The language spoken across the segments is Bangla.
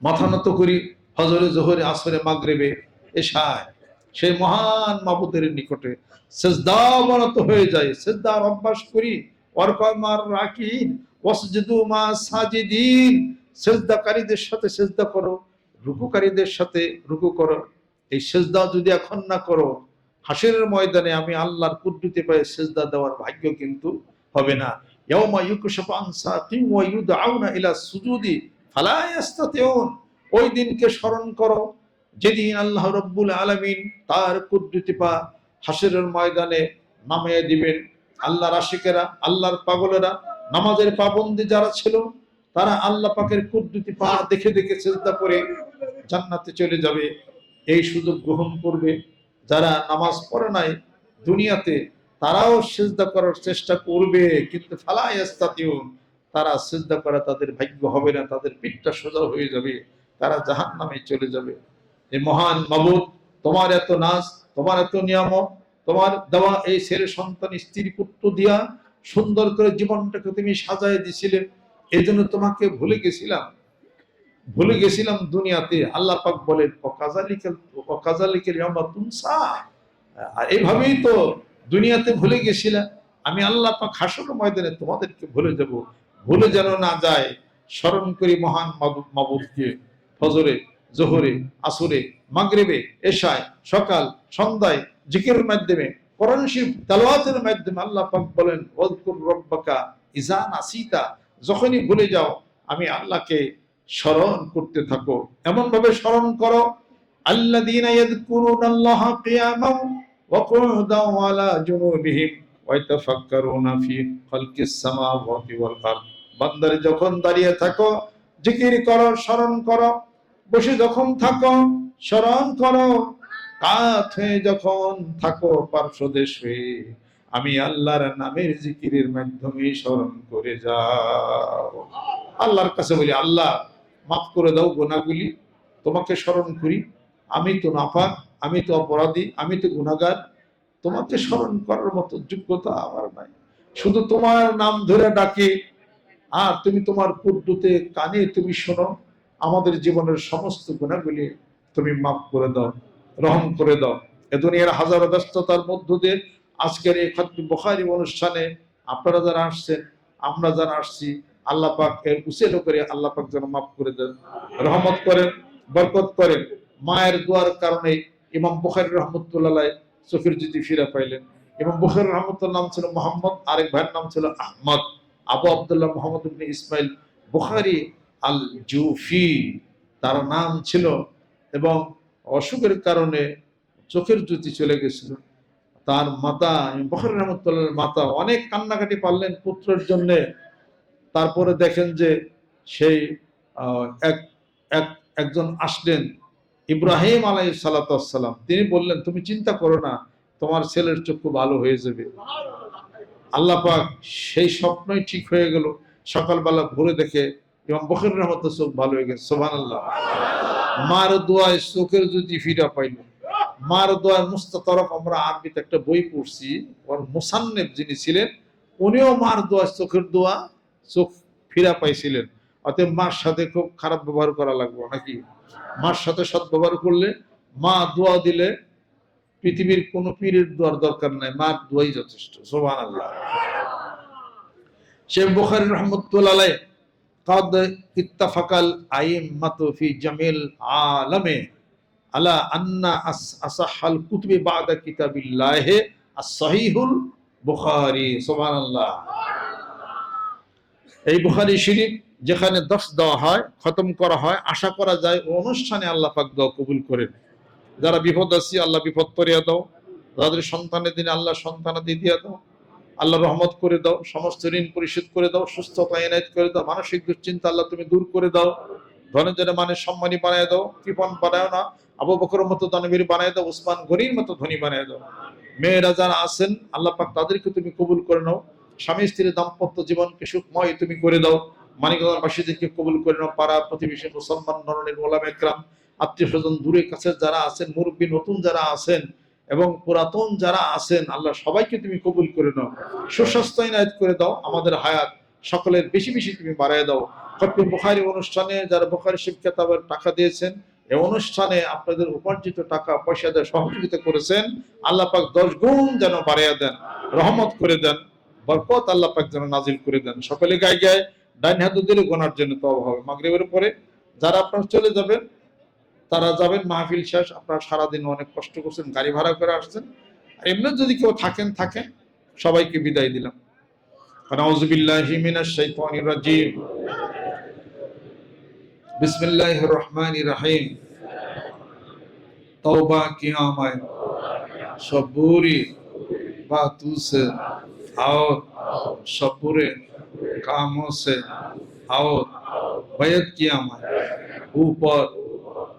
মাথা নত করি হজরে জোহরে, আসরে, মাগরেবে, এশায়। সেই মহান মাবুদের নিকটে সেজদাবনত হয়ে যায়। সেজদার অভ্যাস করি ওয়াসজুদু মা সাজিদিন। সেজদাকারীদের সাথে সেজদা করো, রুকুকারীদের সাথে রুকু করো। এই সেজদা যদি এখন না করো, হাসিরের ময়দানে আমি আল্লাহর কুদ্দুতে পায়ে সেজদা দেওয়ার ভাগ্য কিন্তু হবে না। ইয়াউমা ইউকশাফু আন সাকিন ওয়া ইউদআউনা ইলা সুজুদি, ফালা ইয়াস্তাতিউন। ওই দিনকে স্মরণ করো, যেদিন আল্লাহ রব্বুল আলামিন তার কুদ্দুতে পা হাসিরের ময়দানে নামিয়ে দিবেন। আল্লাহর আশিকেরা, আল্লাহর পাগলেরা, নামাজের পাবন্দি যারা ছিল, তারা আল্লাহ পাকের কুদ্দুতি পা দেখে দেখে চেষ্টা করে জান্নাতে চলে যাবে। এই সুযোগ গ্রহণ করবে। যারা নামাজ পড়ে নাই দুনিয়াতে তারাও সেজদা করার চেষ্টা করবে, কিন্তু ফালাইস্তাতিউন তারা সেজদা করা তাদের ভাগ্য হবে না, তাদের পিঠটা সোজা হয়ে যাবে, তারা জাহান নামে চলে যাবে। এই মহান মাবুদ, তোমার এত নাচ তোমার এত নিয়ামক তোমার দেওয়া এই ছেলে সন্তান স্ত্রী পুত্র দিয়া সুন্দর করে জীবনটাকে তুমি সাজায় দিছিলে এই জন্য তোমাকে ভুলে গেছিলাম। ভুলে গেছিলাম দুনিয়াতে, আল্লাহ পাক বলেন অকাজালিকাল ইয়ামা তুনসা। আর এইভাবেই তো দুনিয়াতে ভুলে গেছিলাম আমি আল্লাহ পাক হাসর ময়দানে তোমাদেরকে ভুলে যাব। ভুলে যেন না যায়, স্মরণ করি মহান মাবুদকে। ফজরে, জোহরে, আসরে, মাগরিবে, এশায়, সকাল, সন্ধ্যায়, জিকিরের মাধ্যমে, কোরআন শরীফ, তেলাওয়াতের মাধ্যমে আল্লাহ পাক বলেন, ওয়াজকুর রব্বাকা ইজা নাসিতা যখনই ভুলে যাও, আমি আল্লাহকে স্মরণ করতে থাকো। এমন ভাবে স্মরণ করো, আল্লাযীনা ইয়াযকুরুনাল্লাহা কিয়ামান ওয়া জুনুবিহিম ওয়া ইয়াতাফাক্কারুনা ফি খালকিস সামাওয়াতি ওয়াল আরদ বান্দারে যখন দাঁড়িয়ে থাকো, জিকির করো, স্মরণ করো, বসে যখন থাকো, স্মরণ করো, কাত হয়ে যখন থাকো পার্শ্বদেশ হয়ে আমি আল্লাহর নামের জিকিরের মাধ্যমে স্মরণ করে যাও। আল্লাহর কাছে বলি, আল্লাহ, মাফ করে দাও গোনাগুলি তোমাকে স্মরণ করি, আমি তো নাপাক আমি তো অপরাধী, আমি তো গুণাগার তোমাকে স্মরণ করার মতো যোগ্যতা আমার নাই। শুধু তোমার নাম ধরে ডাকি। আর তুমি তোমার পুদ্দুতে কানে তুমি শোনো। আমাদের জীবনের সমস্ত গুণাগুলি তুমি মাফ করে দাও, রহম করে দাও। এ দুনিয়ার হাজারো ব্যস্ততার মধ্য দিয়ে আজকের এই খতমি বখারি অনুষ্ঠানে আপনারা যারা আসছেন, আমরা যারা আসছি, আল্লাহ পাক এর উসেল করে আল্লাহ পাক যেন মাফ করে দেন, রহমত করেন, বরকত করেন। মায়ের দোয়ার কারণে ইমাম বুখারি রহমতুল্লাহ চোখের জ্যোতি ফিরে পাইলেন। ইমাম বুখারি রহমতুল্লাহ নাম ছিল মোহাম্মদ, আরেক ভাইয়ের নাম ছিল আহমদ। আবু আবদুল্লাহ মোহাম্মদ ইবনে ইসমাইল বুখারি আল জুফি তার নাম ছিল এবং অসুখের কারণে চোখের জ্যোতি চলে গেছিল। তার মাতা বখর রহমতুল্লাহ মাতা অনেক কান্নাকাটি পারলেন পুত্রের জন্য। তারপরে দেখেন যে সেই এক, একজন আসলেন। ইব্রাহিম আলাই সালাতাম তিনি বললেন, তুমি চিন্তা করো না, তোমার ছেলের চক্ষু ভালো হয়ে যাবে। আল্লাহ সেই স্বপ্নই ঠিক হয়ে গেল। সকালবেলা ঘুরে দেখে এবং বখর রহমত চোখ ভালো হয়ে গেছে সোহান আল্লাহ মার দোয়ায় চোখের যদি ফিরা পাইল, মার দোয়ায় মুস্তাতরফ আমরা আরবিতে একটা বই পড়ছি, ওর মুসান্নেব যিনি ছিলেন, উনিও মার দোয়া চোখের দোয়া, চোখ ফিরা পাইছিলেন। অতএব মার সাথে খুব খারাপ ব্যবহার করা লাগবে নাকি মার সাথে সৎ ব্যবহার করলে মা দোয়া দিলে পৃথিবীর কোনো পীরের দোয়ার দরকার নাই মার দোয়াই যথেষ্ট সোহান আল্লাহ শেখ বুখারি রহমতুল্লাহ قد اتفق الأئمة في جميع العالم على أن أص- أصح الكتب بعد كتاب الله الصحيح البخاري سبحان الله এই বুখারি শরীফ যেখানে দশ দেওয়া হয়, খতম করা হয়, আশা করা যায় অনুষ্ঠানে আল্লাহ পাক দোয়া কবুল করেন যারা বিপদ আছে, আল্লাহ বিপদ করিয়া দাও। যাদের সন্তানের দিনে আল্লাহ সন্তানাদি দিয়া দাও। আল্লাহ রহমত করে দাও, সমস্ত ঋণ পরিশোধ করে দাও, সুস্থতা এনায়ত করে দাও, মানসিক দুশ্চিন্তা আল্লাহ তুমি দূর করে দাও। ধনের জন্য মানে সম্মানী বানায় দাও কৃপন বানায় না, আবু বকর মতো দানবীর বানায় দাও, উসমান গনির মতো ধনী বানায় দাও। মেয়েরা যারা আছেন, আল্লাহ পাক তাদেরকে তুমি কবুল করে নাও। স্বামী স্ত্রীর দাম্পত্য জীবনকে সুখময় তুমি করে দাও। মানিকগঞ্জবাসীদেরকে কবুল করে নাও। পাড়া প্রতিবেশী মুসলমান নরনের ওলাম একরাম, আত্মীয় স্বজন দূরে কাছে যারা আছেন, মুরব্বী নতুন যারা আছেন এবং পুরাতন যারা আছেন, আল্লাহ সবাইকে তুমি কবুল করে নাও। সুস্বাস্থ্য ইনায়ত করে দাও আমাদের হায়াত। সকলের বেশি বেশি তুমি বাড়াই দাও। খতমে বুখারি অনুষ্ঠানে যারা বুখারি শিব কেতাবের টাকা দিয়েছেন এই অনুষ্ঠানে আপনাদের উপার্জিত টাকা, পয়সা দিয়ে সহযোগিতা করেছেন, আল্লাহ পাক দশ গুণ যেন বাড়াইয়া দেন, রহমত করে দেন, বরকত আল্লাহ পাক যেন নাজিল করে দেন। সকলে গায়ে গায়ে ডাইন হাতে দিলে গোনার জন্য তবা হবে। মাগরিবের পরে যারা আপনার চলে যাবেন, তারা যাবেন মাহফিল শেষ, আপনারা সারাদিন অনেক কষ্ট করছেন, গাড়ি ভাড়া করে আসছেন। আর এমনি যদি কেউ থাকেন থাকেন সবাইকে বিদায় দিলাম। বিসমিল্লাহ রহমান রাহিম। তওবা কিয়ামায় সবুরি বা তুসে আও সবুরে कामों से और बैत किया मैं ऊपर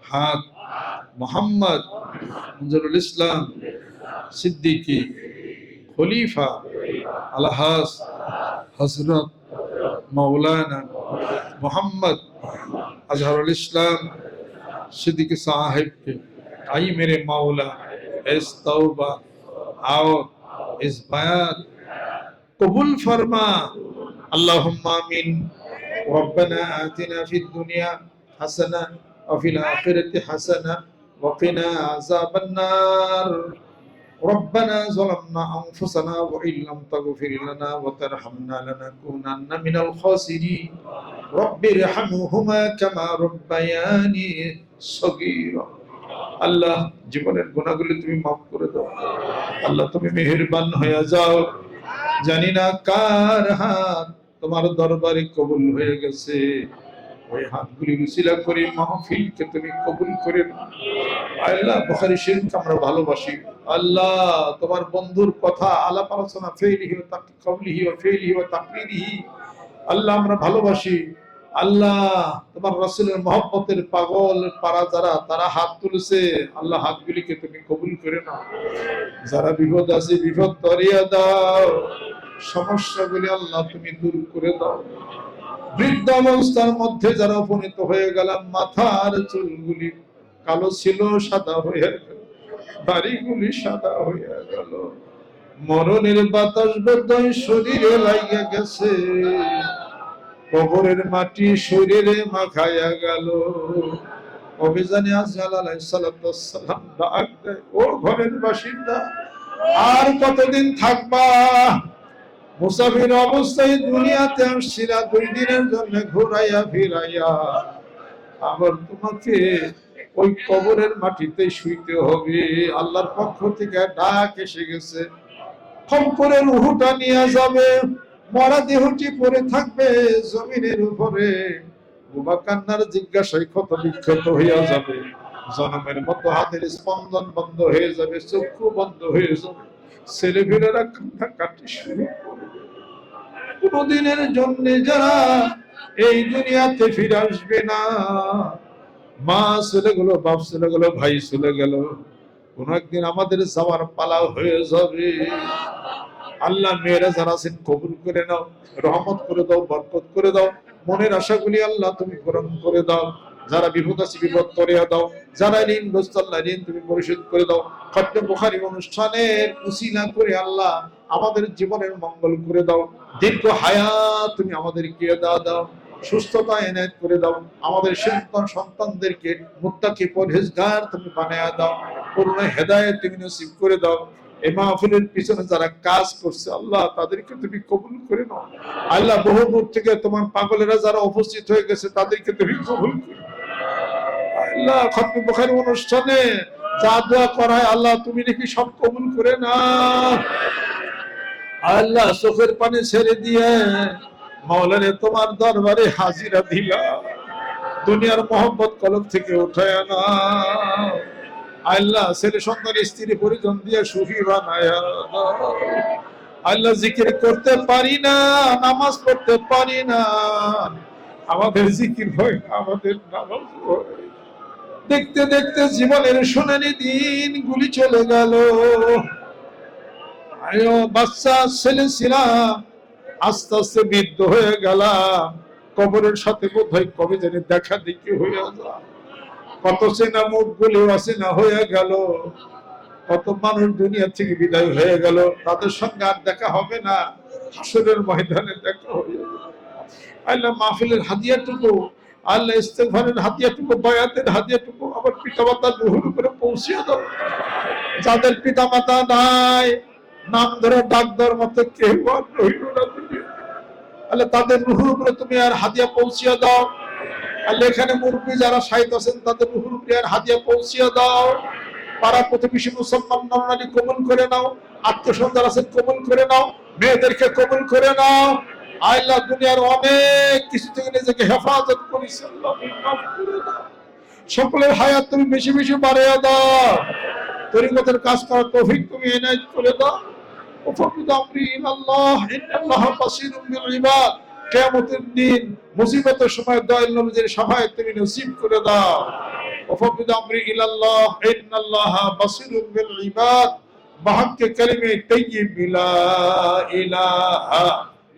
हाथ। मोहम्मद मंजरुल इस्लाम सिद्दीकी खलीफा अलहास हज़रत मौलाना मोहम्मद अजहरुल इस्लाम सिद्दीकी साहिब के। आई मेरे मौला, इस तौबा और इस बयान कबूल फरमा। اللهم آمين ربنا آتنا في الدنيا حسنة وفي الآخرة حسنة وقنا عذاب النار ربنا ظلمنا أنفسنا وإن لم تغفر لنا وترحمنا لنكونن من الخاسرين رب ارحمهما كما ربياني صغيرا আল্লাহ জীবনের গুণাগুলি তুমি মাফ করে দাও আল্লাহ তুমি মেহেরবান হয়ে যাও জানি না কার হাত তোমার দরবারে কবুল হয়ে গেছে। ওই হাতগুলি উসিলা করে মাহফিলকে তুমি কবুল করে আল্লাহ, বুখারী শরীফকে আমরা ভালোবাসি। আল্লাহ, তোমার বন্ধুর কথা আলাপ আলোচনা ফেলিহি ও তাক কবলিহি ও ফেলিহি ও তাকরিরিহি আল্লাহ আমরা ভালোবাসি। আল্লাহ, তোমার রাসূলের মহব্বতের পাগল পারা যারা, তারা হাত তুলেছে। আল্লাহ, হাতগুলিকে তুমি কবুল করে নাও। যারা বিপদ আছে, বিপদ তরিয়া দাও। সমস্যাগুলি আল্লাহ তুমি দূর করে দাও। বৃদ্ধাবস্থার মধ্যে যারা উপনীত হয়ে গেলাম, মাথার চুলগুলি কালো ছিল, সাদা হয়ে গেল, দাড়িগুলি সাদা হয়ে গেল। মরণের বাতাস বোধহয় শরীরে লাগিয়া গেছে। কবরের মাটি শরীরে মাখাইয়া গেল। অভিযানে আজহাল দেয়, ও ঘরের বাসিন্দা, আর কতদিন থাকবা? মুসাফির অবস্থায় দুনিয়াতে আসছিলা, দুই দিনের জন্য ঘুরাইয়া ফিরাইয়া। আবার তোমাকে ওই কবরের মাটিতে শুইতে হবে। আল্লাহর পক্ষ থেকে ডাক এসে গেছে, খম নিয়ে যাবে। মরা দেহটি পড়ে থাকবে জমিনের উপরে। বোবা কান্নার জিজ্ঞাসায় ক্ষত বিক্ষত হইয়া যাবে। জনমের মতো হাতের স্পন্দন বন্ধ হয়ে যাবে, চক্ষু বন্ধ হয়ে যাবে। ছেলেপেলেরা কান্না কাটি শুরু কোনদিনের জন্য যারা এই দুনিয়াতে ফিরে আসবে না। মা চলে গেল, বাপ চলে গেল, ভাই চলে গেল। কোন একদিন আমাদের সবার পালা হয়ে যাবে। আল্লাহ মেয়েরা যারা আছেন, কবুল করে নাও, রহমত করে দাও, বরকত করে দাও। মনের আশাগুলি আল্লাহ তুমি পূরণ করে দাও। যারা বিপদ আছে, বিপদ তরিয়া দাও। যারা ঋণ গ্রস্ত, আল্লাহ ঋণ তুমি পরিশোধ করে দাও। খট্টে বুখারি অনুষ্ঠানের উসিলা করে আল্লাহ আমাদের জীবনের মঙ্গল করে দাও। দীর্ঘ হায়াত তুমি আমাদেরকে দাও দাও। সুস্থতা এনায়ত করে দাও। আমাদের সন্তান, সন্তানদেরকে মুত্তাকি পরহেজগার তুমি বানায়া দাও। করুণা হেদায়েত তুমি নসিব করে দাও। এই মাহফিলের পিছনে যারা কাজ করছে, আল্লাহ তাদেরকে তুমি কবুল করে নাও। আল্লাহ বহু দূর থেকে তোমার পাগলেরা যারা উপস্থিত হয়ে গেছে, তাদেরকে তুমি কবুল করে খতম অনুষ্ঠানে যা দোয়া করায় আল্লাহ তুমি নাকি সব কবুল করে না আল্লাহ চোখের পানি ছেড়ে দিয়ে মাওলানে তোমার দরবারে হাজিরা দিলা। দুনিয়ার মোহাম্মত কলম থেকে উঠায় না আল্লাহ ছেলে সন্তান স্ত্রী পরিজন দিয়ে বানায় আল্লাহ জিকির করতে পারি না, নামাজ পড়তে পারি না। আমাদের জিকির হয় আমাদের নামাজ হয়। দেখতে দেখতে জীবনের সোনালি দিন গুলি চলে গেল। বাচ্চা, ছেলে ছিলাম আস্তে আস্তে বৃদ্ধ হয়ে গেলাম। কবরের সাথে বোধ হয় কবে জানি দেখা দেখি হয়ে কত চেনা মুখ গুলি অচেনা হয়ে গেল। কত মানুষ দুনিয়া থেকে বিদায় হয়ে গেল। তাদের সঙ্গে আর দেখা হবে না। হাসরের ময়দানে দেখা হয়ে আল্লাহ মাহফিলের হাদিয়াটুকু আল্লাহ ইস্তেফারের হাদিয়াটুকু বয়াতের হাদিয়াটুকু আমার পৌঁছিয়ে দাও। যাদের নাই, নাম ধরে ডাক দেওয়ার মতো কেউ আর রইল না তাদের রুহুর উপরে তুমি আর হাদিয়া পৌঁছিয়ে দাও। আল্লাহ এখানে মুরব্বী যারা সাহিত্য আছেন, তাদের রুহুর উপরে আর হাদিয়া পৌঁছিয়ে দাও। পাড়া প্রতিবেশী মুসলমান নরনারী কবুল করে নাও। যারা আছেন কবুল করে নাও। মেয়েদেরকে কবুল করে নাও। আল্লাহ দুনিয়ার অনেক কিছু থেকে নিজেকে হেফাজত করিস আল্লাহ, মাফ করে দাও। সকলের হায়াত তুমি বেশি বেশি বাড়িয়ে দাও তরিকতের কাজ করার তৌফিক তুমি এনায়েত করে দাও وفقد امري الى الله ان الله بصير بالعباد কিয়ামতের দিন মুসিবতের সময় দয়াল নবীর শাফায়াত তুমি নসিব করে দাও وفقد امري الى الله ان الله بصير بالعباد بحق كلمه طيب لا اله